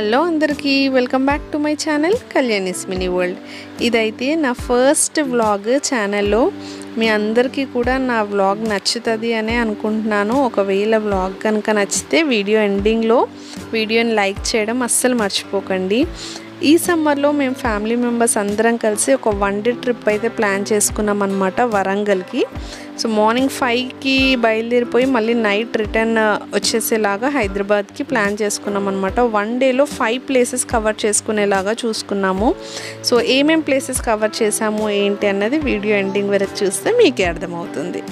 Hello అందరికీ welcome back to my channel Kalyani's mini world. ఇదైతే నా ఫస్ట్ వ్లాగ్ ఛానల్లో. మీ అందరికీ కూడా నా వ్లాగ్ నచ్చుతుంది అనే అనుకుంటున్నాను. ఒకవేళ వ్లాగ్ కనుక నచ్చితే వీడియో ఎండింగ్లో వీడియోని లైక్ చేయడం అస్సలు మర్చిపోకండి. ఈ సమ్మర్లో మేము ఫ్యామిలీ మెంబర్స్ అందరం కలిసి ఒక వన్ డే ట్రిప్ అయితే ప్లాన్ చేసుకున్నాం అనమాట వరంగల్కి. సో మార్నింగ్ ఫైవ్కి బయలుదేరిపోయి మళ్ళీ నైట్ రిటర్న్ వచ్చేసేలాగా హైదరాబాద్కి ప్లాన్ చేసుకున్నాం అనమాట వన్ డేలో ఫైవ్ ప్లేసెస్ కవర్ చేసుకునేలాగా చూసుకున్నాము. సో ఏమేం ప్లేసెస్ కవర్ చేసాము ఏంటి అన్నది వీడియో ఎండింగ్ వరకు చూస్తే మీకే అర్థమవుతుంది.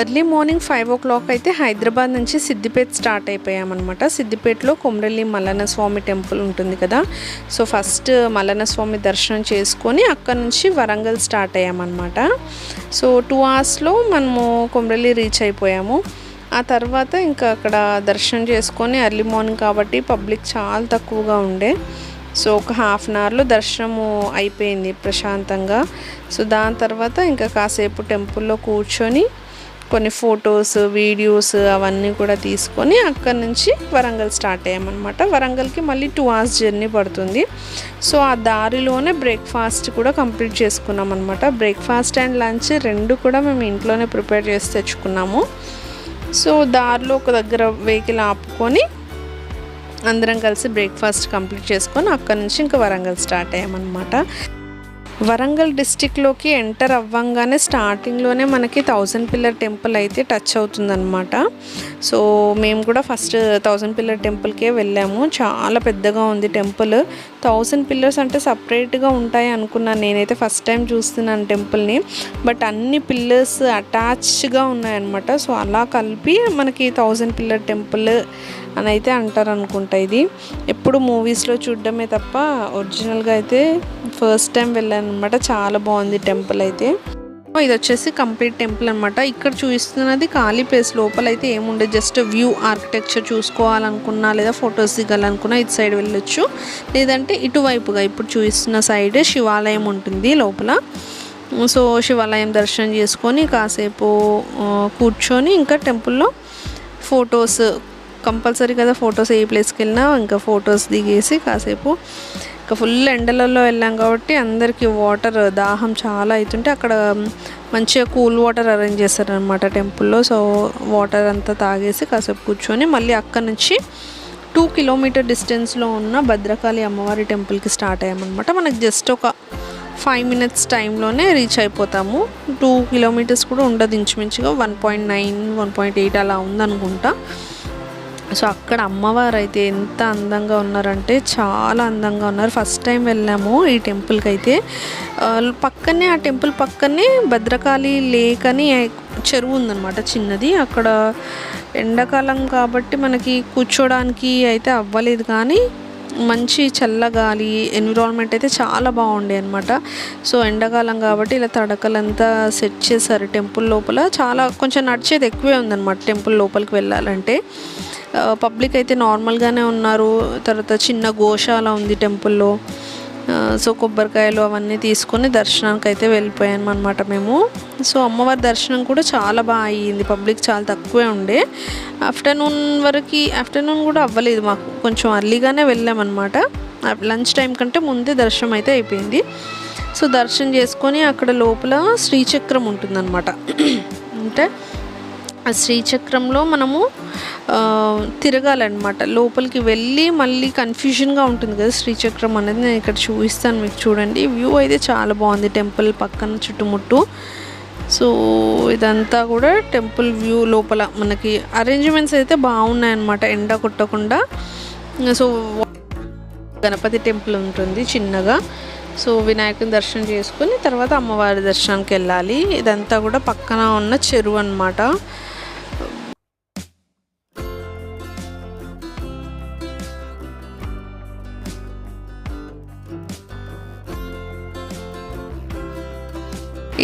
Early morning five o'clock అయితే హైదరాబాద్ నుంచి సిద్దిపేట స్టార్ట్ అయిపోయామన్నమాట. సిద్దిపేటలో కొమరల్లి మల్లన్న స్వామి టెంపుల్ ఉంటుంది కదా. సో ఫస్ట్ మల్లన్న స్వామి దర్శనం చేసుకొని అక్కడ నుంచి వరంగల్ స్టార్ట్ అయ్యామన్నమాట. సో టూ అవర్స్లో మనము కొమరల్లి రీచ్ అయిపోయాము. ఆ తర్వాత ఇంకా అక్కడ దర్శనం చేసుకొని ఎర్లీ మార్నింగ్ కాబట్టి పబ్లిక్ చాలా తక్కువగా ఉండే. సో ఒక హాఫ్ అన్ అవర్లో దర్శనము అయిపోయింది ప్రశాంతంగా. సో దాని తర్వాత ఇంకా కాసేపు టెంపుల్లో కూర్చొని కొన్ని ఫొటోస్ వీడియోస్ అవన్నీ కూడా తీసుకొని అక్కడ నుంచి వరంగల్ స్టార్ట్ అయ్యామన్నమాట. వరంగల్కి మళ్ళీ టూ అవర్స్ జర్నీ పడుతుంది. సో ఆ దారిలోనే బ్రేక్ఫాస్ట్ కూడా కంప్లీట్ చేసుకున్నాం అనమాట బ్రేక్ఫాస్ట్ అండ్ లంచ్ రెండు కూడా మేము ఇంట్లోనే ప్రిపేర్ చేసి తెచ్చుకున్నాము. సో దారిలో ఒక దగ్గర వెహికల్ ఆపుకొని అందరం కలిసి బ్రేక్ఫాస్ట్ కంప్లీట్ చేసుకొని అక్కడ నుంచి ఇంకా వరంగల్ స్టార్ట్ అయ్యామన్నమాట. వరంగల్ డిస్టిక్లోకి ఎంటర్ అవ్వంగానే స్టార్టింగ్లోనే మనకి థౌజండ్ పిల్లర్ టెంపుల్ అయితే టచ్ అవుతుందన్నమాట. సో మేము కూడా ఫస్ట్ థౌజండ్ పిల్లర్ టెంపుల్కే వెళ్ళాము. చాలా పెద్దగా ఉంది టెంపుల్. థౌజండ్ పిల్లర్స్ అంటే సపరేట్గా ఉంటాయి అనుకున్నాను. నేనైతే ఫస్ట్ టైం చూస్తున్నాను టెంపుల్ని. బట్ అన్ని పిల్లర్స్ అటాచ్గా ఉన్నాయన్నమాట. సో అలా కలిపి మనకి థౌజండ్ పిల్లర్ టెంపుల్ అని అయితే అంటారు అనుకుంటా ఇది. ఎప్పుడు మూవీస్లో చూడడమే తప్ప ఒరిజినల్గా అయితే ఫస్ట్ టైం వెళ్ళాను అనమాట చాలా బాగుంది టెంపుల్ అయితే. ఇది వచ్చేసి కంప్లీట్ టెంపుల్ అనమాట ఇక్కడ చూస్తున్నది ఖాళీ ప్లేస్. లోపల అయితే ఏముండదు. జస్ట్ వ్యూ ఆర్కిటెక్చర్ చూసుకోవాలనుకున్నా లేదా ఫొటోస్ దిగాలనుకున్నా ఇటు సైడ్ వెళ్ళొచ్చు. లేదంటే ఇటువైపుగా ఇప్పుడు చూస్తున్న సైడ్ శివాలయం ఉంటుంది లోపల. సో శివాలయం దర్శనం చేసుకొని కాసేపు కూర్చొని ఇంకా టెంపుల్లో ఫొటోస్ కంపల్సరీ కదా ఫొటోస్ ఏ ప్లేస్కి వెళ్ళినా ఇంకా ఫొటోస్ దిగేసి కాసేపు ఇంకా ఫుల్ ఎండలలో వెళ్ళాం కాబట్టి అందరికీ వాటర్ దాహం చాలా అవుతుంటే అక్కడ మంచిగా కూల్ వాటర్ అరేంజ్ చేస్తారనమాట టెంపుల్లో. సో వాటర్ అంతా తాగేసి కాసేపు కూర్చొని మళ్ళీ అక్కడ నుంచి టూ కిలోమీటర్ డిస్టెన్స్లో ఉన్న భద్రకాళి అమ్మవారి టెంపుల్కి స్టార్ట్ అయ్యామన్నమాట. మనకు జస్ట్ ఒక ఫైవ్ మినిట్స్ టైంలోనే రీచ్ అయిపోతాము. టూ కిలోమీటర్స్ కూడా ఉండదు ఇంచుమించుగా. One point nine one point eight అలా ఉందనుకుంటా. సో అక్కడ అమ్మవారు అయితే ఎంత అందంగా ఉన్నారంటే చాలా అందంగా ఉన్నారు. ఫస్ట్ టైం వెళ్ళాము ఈ టెంపుల్కి అయితే పక్కనే ఆ టెంపుల్ పక్కనే భద్రకాళి లేక్ అని చెరువు ఉందన్నమాట చిన్నది. అక్కడ ఎండాకాలం కాబట్టి మనకి కూర్చోడానికి అయితే అవ్వలేదు కానీ మంచి చల్లగాలి ఎన్విరాన్మెంట్ అయితే చాలా బాగుండే అనమాట సో ఎండాకాలం కాబట్టి ఇలా తడకలంతా సెట్ చేశారు టెంపుల్ లోపల. చాలా కొంచెం నడిచేది ఎక్కువే ఉందన్నమాట టెంపుల్ లోపలికి వెళ్ళాలంటే. పబ్లిక్ అయితే నార్మల్గానే ఉన్నారు. తర్వాత చిన్న గోశాల ఉంది టెంపుల్లో. సో కొబ్బరికాయలు అవన్నీ తీసుకొని దర్శనానికి అయితే వెళ్ళిపోయాము అనమాట మేము. సో అమ్మవారి దర్శనం కూడా చాలా బాగా అయ్యింది. పబ్లిక్ చాలా తక్కువే ఉండే. ఆఫ్టర్నూన్ వరకు ఆఫ్టర్నూన్ కూడా అవ్వలేదు మాకు. కొంచెం అర్లీగానే వెళ్ళామన్నమాట. లంచ్ టైం కంటే ముందే దర్శనం అయితే అయిపోయింది. సో దర్శనం చేసుకొని అక్కడ లోపల శ్రీచక్రం ఉంటుందన్నమాట. అంటే శ్రీచక్రంలో మనము తిరగాలన్నమాట. లోపలికి వెళ్ళి మళ్ళీ కన్ఫ్యూజన్గా ఉంటుంది కదా శ్రీచక్రం అనేది నేను ఇక్కడ చూపిస్తాను మీకు చూడండి. వ్యూ అయితే చాలా బాగుంది. టెంపుల్ పక్కన చుట్టుముట్టు. సో ఇదంతా కూడా టెంపుల్ వ్యూ లోపల మనకి అరేంజ్మెంట్స్ అయితే బాగున్నాయన్నమాట. ఎండ కొట్టకుండా. సో గణపతి టెంపుల్ ఉంటుంది చిన్నగా. సో వినాయకుని దర్శనం చేసుకుని తర్వాత అమ్మవారి దర్శనానికి వెళ్ళాలి. ఇదంతా కూడా పక్కన ఉన్న చెరువు అనమాట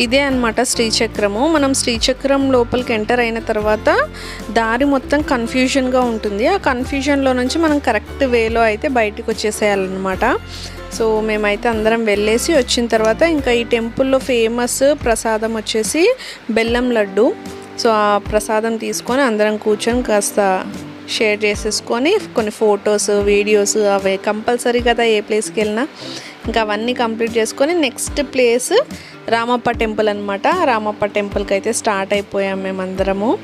ఇదే అనమాట శ్రీచక్రము. మనం శ్రీచక్రం లోపలికి ఎంటర్ అయిన తర్వాత దారి మొత్తం కన్ఫ్యూజన్గా ఉంటుంది. ఆ కన్ఫ్యూజన్లో నుంచి మనం కరెక్ట్ వేలో అయితే బయటకు వచ్చేసేయాలన్నమాట. సో మేమైతే అందరం వెళ్ళేసి వచ్చిన తర్వాత ఇంకా ఈ టెంపుల్లో ఫేమస్ ప్రసాదం వచ్చేసి బెల్లం లడ్డు. సో ఆ ప్రసాదం తీసుకొని అందరం కూర్చొని కాస్త షేర్ చేసేసుకొని కొన్ని ఫొటోస్ వీడియోస్ అవి. కంపల్సరీ కదా ఏ ప్లేస్కి వెళ్ళినా. ఇంకా అవన్నీ కంప్లీట్ చేసుకొని నెక్స్ట్ ప్లేస్ రామప్ప టెంపుల్ అనమాట రామప్ప టెంపుల్కి అయితే స్టార్ట్ అయిపోయాం మేమందరము.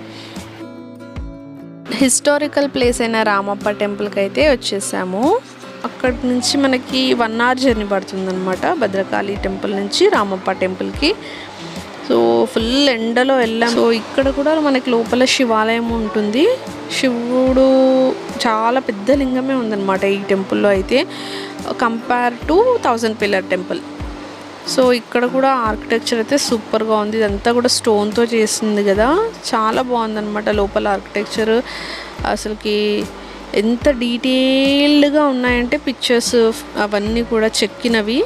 హిస్టారికల్ ప్లేస్ అయిన రామప్ప టెంపుల్కి అయితే వచ్చేసాము. అక్కడి నుంచి మనకి వన్ అవర్ జర్నీ పడుతుందనమాట భద్రకాళి టెంపుల్ నుంచి రామప్ప టెంపుల్కి. సో ఫుల్ ఎండలో వెళ్ళాం. సో ఇక్కడ కూడా మనకి లోపల శివాలయం ఉంటుంది. శివుడు చాలా పెద్ద లింగమే ఉందన్నమాట ఈ టెంపుల్లో అయితే. Compare to thousand pillar temple. So ఇక్కడ కూడా ఆర్కిటెక్చర్ అయితే సూపర్గా ఉంది. ఇదంతా కూడా స్టోన్తో చేసింది కదా. చాలా బాగుందన్నమాట లోపల ఆర్కిటెక్చర్ అసలుకి ఎంత డీటెయిల్డ్గా ఉన్నాయంటే పిక్చర్స్ అవన్నీ కూడా చెక్కినవి.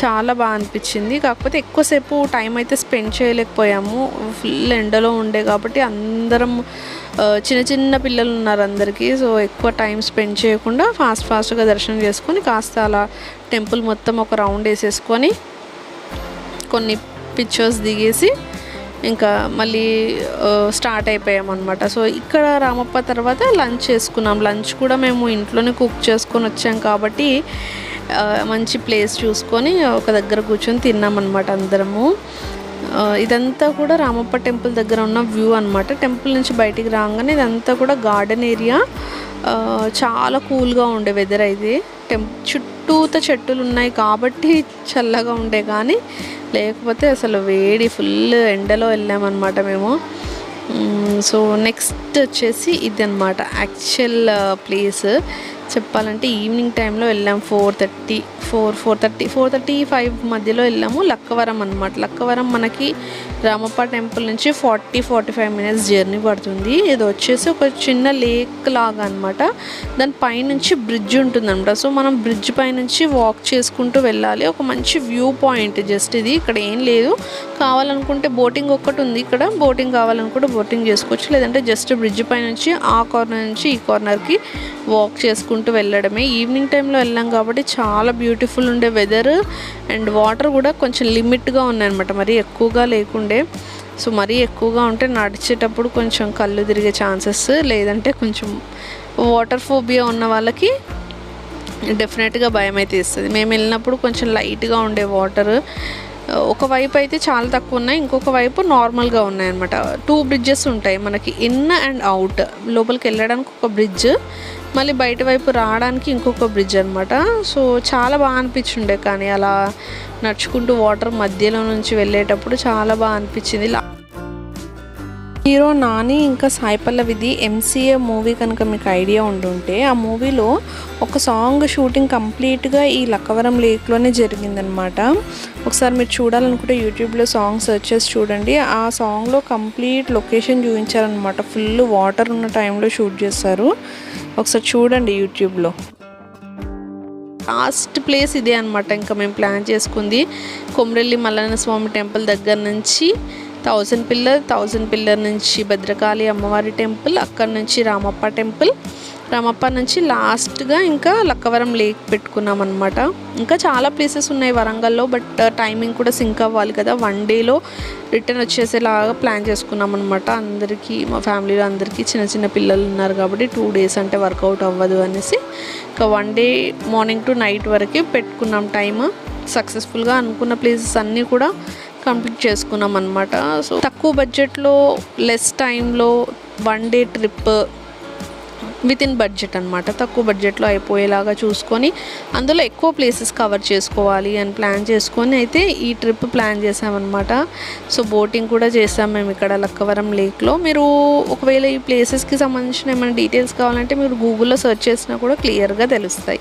చాలా బాగా అనిపించింది. కాకపోతే ఎక్కువసేపు టైం అయితే స్పెండ్ చేయలేకపోయాము. ఫుల్ ఎండలో ఉండే కాబట్టి అందరం చిన్న చిన్న పిల్లలు ఉన్నారు అందరికీ. సో ఎక్కువ టైం స్పెండ్ చేయకుండా ఫాస్ట్ ఫాస్ట్గా దర్శనం చేసుకొని కాస్త అలా టెంపుల్ మొత్తం ఒక రౌండ్ వేసేసుకొని కొన్ని పిక్చర్స్ దిగేసి ఇంకా మళ్ళీ స్టార్ట్ అయిపోయామన్నమాట. సో ఇక్కడ రామప్ప తర్వాత లంచ్ చేసుకున్నాం. లంచ్ కూడా మేము ఇంట్లోనే కుక్ చేసుకొని వచ్చాం కాబట్టి మంచి ప్లేస్ చూసుకొని ఒక దగ్గర కూర్చొని తిన్నామన్నమాట అందరము. ఇదంతా కూడా రామప్ప టెంపుల్ దగ్గర ఉన్న వ్యూ అనమాట టెంపుల్ నుంచి బయటికి రాగానే ఇదంతా కూడా గార్డెన్ ఏరియా చాలా కూల్గా ఉండే వెదర్ అయితే. టెంప్ చుట్టూత చెట్టులు ఉన్నాయి కాబట్టి చల్లగా ఉండే కానీ లేకపోతే అసలు వేడి ఫుల్ ఎండలో వెళ్ళామన్నమాట మేము. సో నెక్స్ట్ వచ్చేసి ఇది అనమాట యాక్చువల్ ప్లేస్. చెప్పాలంటే ఈవినింగ్ టైంలో వెళ్ళాం. Four thirty four four thirty four thirty five మధ్యలో వెళ్ళాము. లక్కవరం అనమాట లక్కవరం మనకి రామప్ప టెంపుల్ నుంచి forty forty five minutes journey పడుతుంది. ఇది వచ్చేసి ఒక చిన్న లేక్ లాగా అనమాట దాని పైనుంచి బ్రిడ్జ్ ఉంటుందన్నమాట. సో మనం బ్రిడ్జ్ పైనుంచి వాక్ చేసుకుంటూ వెళ్ళాలి. ఒక మంచి వ్యూ పాయింట్ జస్ట్ ఇది. ఇక్కడ ఏం లేదు. కావాలనుకుంటే బోటింగ్ ఒక్కటి ఉంది ఇక్కడ. బోటింగ్ కావాలనుకుంటే బోటింగ్ చేసుకోవచ్చు. లేదంటే జస్ట్ బ్రిడ్జ్ పై నుంచి ఆ కార్నర్ నుంచి ఈ కార్నర్కి వాక్ చేసుకుంటూ వెళ్ళడమే. ఈవినింగ్ టైంలో వెళ్ళాం కాబట్టి చాలా బ్యూటిఫుల్ ఉండే వెదర్ అండ్ వాటర్ కూడా కొంచెం లిమిట్గా ఉన్నాయన్నమాట. మరీ ఎక్కువగా లేకుండే. సో మరీ ఎక్కువగా ఉంటే నడిచేటప్పుడు కొంచెం కళ్ళు తిరిగే ఛాన్సెస్ లేదంటే కొంచెం వాటర్ ఫోబియా ఉన్న వాళ్ళకి డెఫినెట్గా భయం అయితే ఇస్తుంది మేము వెళ్ళినప్పుడు కొంచెం లైట్గా ఉండే వాటర్ ఒక వైపు అయితే చాలా తక్కువ ఉన్నాయి. ఇంకొక వైపు నార్మల్గా ఉన్నాయి అనమాట టూ బ్రిడ్జెస్ ఉంటాయి. మనకి ఇన్ అండ్ అవుట్ లోపలికి వెళ్ళడానికి ఒక బ్రిడ్జ్ మళ్ళీ బయట వైపు రావడానికి ఇంకొక బ్రిడ్జ్ అనమాట సో చాలా బాగా అనిపించుండే కానీ అలా నడుచుకుంటూ వాటర్ మధ్యలో నుంచి వెళ్ళేటప్పుడు చాలా బాగా అనిపించింది. హీరో నాని ఇంకా సాయి పల్లవిది ఎంసీఏ మూవీ కనుక మీకు ఐడియా ఉండుంటే ఆ మూవీలో ఒక సాంగ్ షూటింగ్ కంప్లీట్గా ఈ లక్కవరం లేక్లోనే జరిగిందనమాట ఒకసారి మీరు చూడాలనుకుంటే యూట్యూబ్లో సాంగ్ సెర్చ్ చేసి చూడండి. ఆ సాంగ్లో కంప్లీట్ లొకేషన్ చూపించారనమాట ఫుల్ వాటర్ ఉన్న టైంలో షూట్ చేస్తారు ఒకసారి చూడండి యూట్యూబ్లో. లాస్ట్ ప్లేస్ ఇదే అనమాట ఇంకా మేము ప్లాన్ చేసుకుంది కొమరెల్లి మల్లన్న స్వామి టెంపుల్ దగ్గర నుంచి థౌజండ్ పిల్లర్ థౌజండ్ పిల్లర్ నుంచి భద్రకాళి అమ్మవారి టెంపుల్ అక్కడ నుంచి రామప్ప టెంపుల్ రామప్ప నుంచి లాస్ట్గా ఇంకా లక్కవరం లేక్ పెట్టుకున్నాం అనమాట ఇంకా చాలా ప్లేసెస్ ఉన్నాయి వరంగల్లో బట్ టైమింగ్ కూడా సింక్ అవ్వాలి కదా. వన్ డేలో రిటర్న్ వచ్చేసేలాగా ప్లాన్ చేసుకున్నాం అనమాట అందరికీ మా ఫ్యామిలీలో అందరికీ చిన్న చిన్న పిల్లలు ఉన్నారు కాబట్టి టూ డేస్ అంటే వర్కౌట్ అవ్వదు అనేసి ఇంకా one day morning to night వరకే పెట్టుకున్నాం టైమ్. సక్సెస్ఫుల్గా అనుకున్న ప్లేసెస్ అన్నీ కూడా కంప్లీట్ చేసుకున్నాం అనమాట సో తక్కువ బడ్జెట్లో లెస్ టైంలో one day trip within budget అనమాట తక్కువ బడ్జెట్లో అయిపోయేలాగా చూసుకొని అందులో ఎక్కువ ప్లేసెస్ కవర్ చేసుకోవాలి అని ప్లాన్ చేసుకొని అయితే ఈ ట్రిప్ ప్లాన్ చేసామన్నమాట. సో బోటింగ్ కూడా చేసాం మేము ఇక్కడ లక్కవరం లేక్లో మీరు ఒకవేళ ఈ ప్లేసెస్కి సంబంధించిన ఏమైనా డీటెయిల్స్ కావాలంటే మీరు గూగుల్లో సెర్చ్ చేసినా కూడా క్లియర్గా తెలుస్తాయి.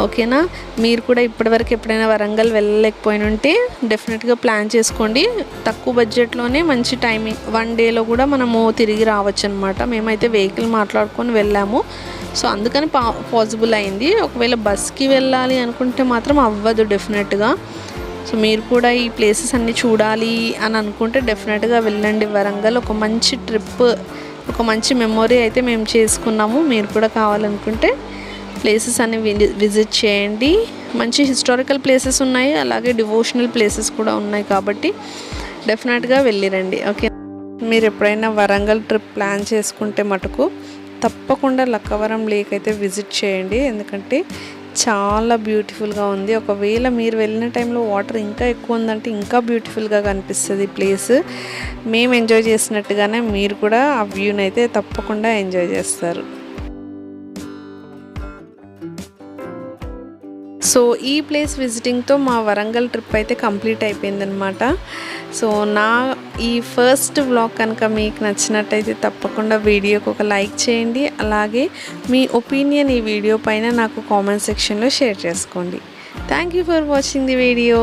ఓకేనా? మీరు కూడా ఇప్పటివరకు ఎప్పుడైనా వరంగల్ వెళ్ళలేకపోయిన ఉంటే డెఫినెట్గా ప్లాన్ చేసుకోండి. తక్కువ బడ్జెట్లోనే మంచి టైమింగ్ వన్ డేలో కూడా మనము తిరిగి రావచ్చు అనమాట మేమైతే వెహికల్ మాట్లాడుకొని వెళ్ళాము. సో అందుకని పా పాసిబుల్ అయింది. ఒకవేళ బస్కి వెళ్ళాలి అనుకుంటే మాత్రం అవ్వదు డెఫినెట్గా. సో మీరు కూడా ఈ ప్లేసెస్ అన్నీ చూడాలి అని అనుకుంటే డెఫినెట్గా వెళ్ళండి. వరంగల్ ఒక మంచి ట్రిప్ ఒక మంచి మెమొరీ అయితే మేము చేసుకున్నాము. మీరు కూడా కావాలనుకుంటే ప్లేసెస్ అన్ని విజిట్ చేయండి. మంచి హిస్టారికల్ ప్లేసెస్ ఉన్నాయి అలాగే డివోషనల్ ప్లేసెస్ కూడా ఉన్నాయి కాబట్టి డెఫినెట్గా వెళ్ళిరండి. ఓకే మీరు ఎప్పుడైనా వరంగల్ ట్రిప్ ప్లాన్ చేసుకుంటే మటుకు తప్పకుండా లక్కవరం లేక్ అయితే విజిట్ చేయండి. ఎందుకంటే చాలా బ్యూటిఫుల్గా ఉంది. ఒకవేళ మీరు వెళ్ళిన టైంలో వాటర్ ఇంకా ఎక్కువ ఉందంటే ఇంకా బ్యూటిఫుల్గా కనిపిస్తుంది ప్లేస్ మేము ఎంజాయ్ చేసినట్టుగానే మీరు కూడా ఆ వ్యూని అయితే తప్పకుండా ఎంజాయ్ చేస్తారు. సో ఈ ప్లేస్ విజిటింగ్తో మా వరంగల్ ట్రిప్ అయితే కంప్లీట్ అయిపోయిందనమాట సో నా ఈ ఫస్ట్ వ్లాగ్ కనుక మీకు నచ్చినట్టయితే తప్పకుండా వీడియోకి ఒక లైక్ చేయండి. అలాగే మీ ఒపీనియన్ ఈ వీడియో పైన నాకు కామెంట్ సెక్షన్లో షేర్ చేసుకోండి. Thank you for watching the video